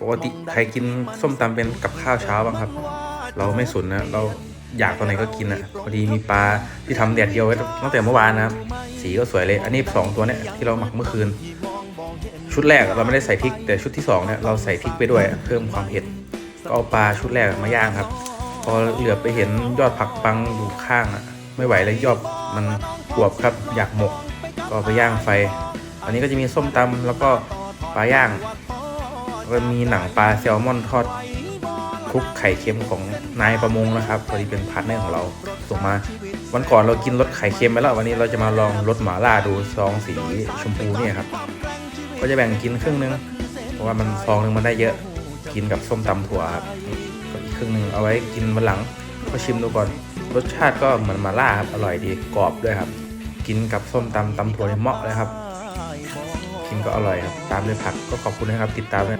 ปกติใครกินส้มตำเป็นกับข้าวเช้าบ้างครับ เราไม่สนนะ เราอยากตอนไหนก็กินอะพอดีมีปลาที่ทำแดดเดียวไว้ตั้งแต่เมื่อวานนะครับ สีก็สวยเลย อันนี้สองตัวเนี้ยที่เราหมักเมื่อคืน ชุดแรกเราไม่ได้ใส่พริก แต่ชุดที่สองเนี่ยเราใส่พริกไปด้วยเพิ่มความเผ็ดก็เอาปลาชุดแรกมาย่างครับ พอเหลือบไปเห็นยอดผักปังอยู่ข้างอะ ไม่ไหวแล้วยอดมันกรวบครับ อยากหมก ก็เอาไปย่างไฟ อันนี้ก็จะมีส้มตำแล้วก็ปลาย่างแล้ว ก็มีหนังปลาแซลมอนทอดคลุกไข่เค็มของนายประมงนะครับพอดีเป็นพาร์ทเนอร์ของเราส่งมา วันก่อนเรากินรสไข่เค็มไปแล้ววันนี้เราจะมาลองรสหม่าล่าดูซองสีชมพูเนี่ยครับ ก็จะแบ่งกินครึ่งนึงเพราะว่ามันซองนึงมันได้เยอะกินกับส้มตำถั่วครับก็อีกครึ่งนึงเอาไว้กินวันหลังก็ชิมดูก่อนรสชาติก็เหมือนหมาล่าครับอร่อยดีกรอบด้วยครับ กินกับส้มตำตำถั่วเนี่เหมาะเลยครับ กินก็อร่อยครับตามด้วยผักก็ขอบคุณนะครับติดตามด้วย